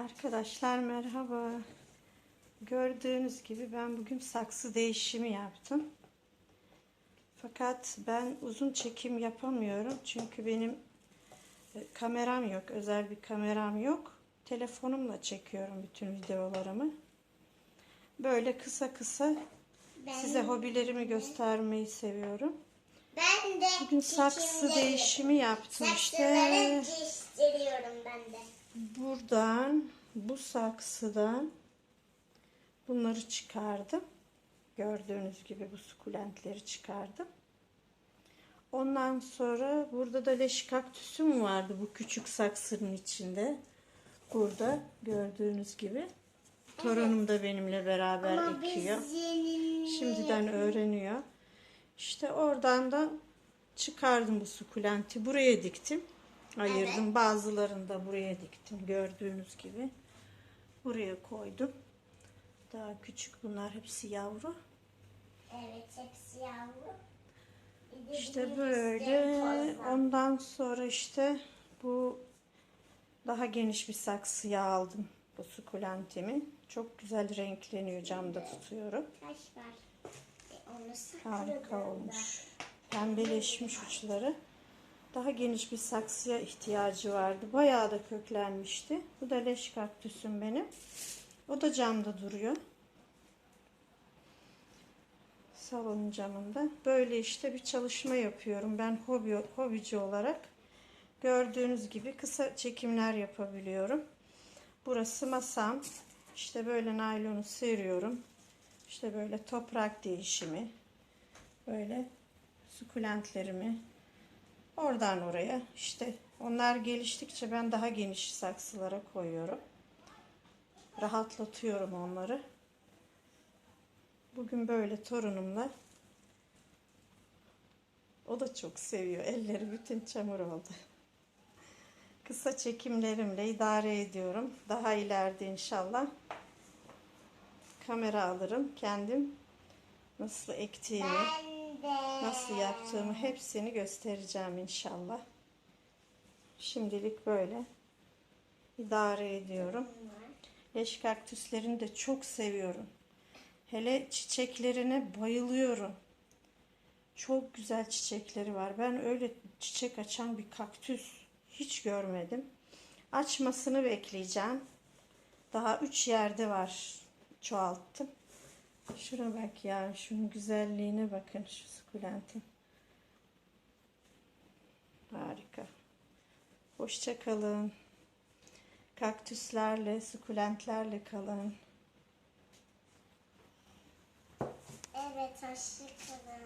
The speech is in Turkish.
Arkadaşlar merhaba. Gördüğünüz gibi ben bugün saksı değişimi yaptım. Fakat ben uzun çekim yapamıyorum. Çünkü benim e, kameram yok. Özel bir kameram yok. Telefonumla çekiyorum bütün videolarımı. Böyle kısa kısa Ben, size hobilerimi göstermeyi seviyorum. ben de Bugün saksı değişimi yaptım işte. Değiştiriyorum ben de. Buradan bu saksıdan bunları çıkardım. Gördüğünüz gibi bu sukulentleri çıkardım. Ondan sonra burada da leş kaktüsüm vardı bu küçük saksının içinde. Burada gördüğünüz gibi. Torunum da benimle beraber Ama ekiyor. Şimdiden öğreniyor. İşte oradan da çıkardım bu sukulenti. Buraya diktim. Ayırdım. Bazılarını da buraya diktim. Gördüğünüz gibi. Buraya koydum. Daha küçük bunlar hepsi yavru. Evet hepsi yavru. İşte böyle. Ondan sonra işte bu daha geniş bir saksıya aldım bu sukulentimi. Çok güzel renkleniyor. Camda tutuyorum. Taş var. E, Harika olmuş. Pembeleşmiş uçları. Daha geniş bir saksıya ihtiyacı vardı. Bayağı da köklenmişti. Bu da leş kaktüsüm benim. O da camda duruyor. Salon camında. Böyle işte bir çalışma yapıyorum. Ben hobi hobici olarak gördüğünüz gibi kısa çekimler yapabiliyorum. Burası masam. İşte böyle naylonu seriyorum. İşte böyle toprak değişimi. Böyle sukulentlerimi oradan oraya işte onlar geliştikçe ben daha geniş saksılara koyuyorum. Rahatlatıyorum onları. Bugün böyle torunumla o da çok seviyor. Elleri bütün çamur oldu. Kısa çekimlerimle idare ediyorum. Daha ileride inşallah kamera alırım. Kendim nasıl ektiğimi. Nasıl yaptığımı hepsini göstereceğim inşallah. Şimdilik böyle idare ediyorum. Leş kaktüslerini de çok seviyorum. Hele çiçeklerine bayılıyorum. Çok güzel çiçekleri var. Ben öyle çiçek açan bir kaktüs hiç görmedim. Açmasını bekleyeceğim. Daha üç yerde var. Çoğalttım. Şuna bak ya. Şunun güzelliğine bakın. Şu sukulentin. Harika. Hoşça kalın. Kaktüslerle, sukulentlerle kalın. Evet hoşçakalın.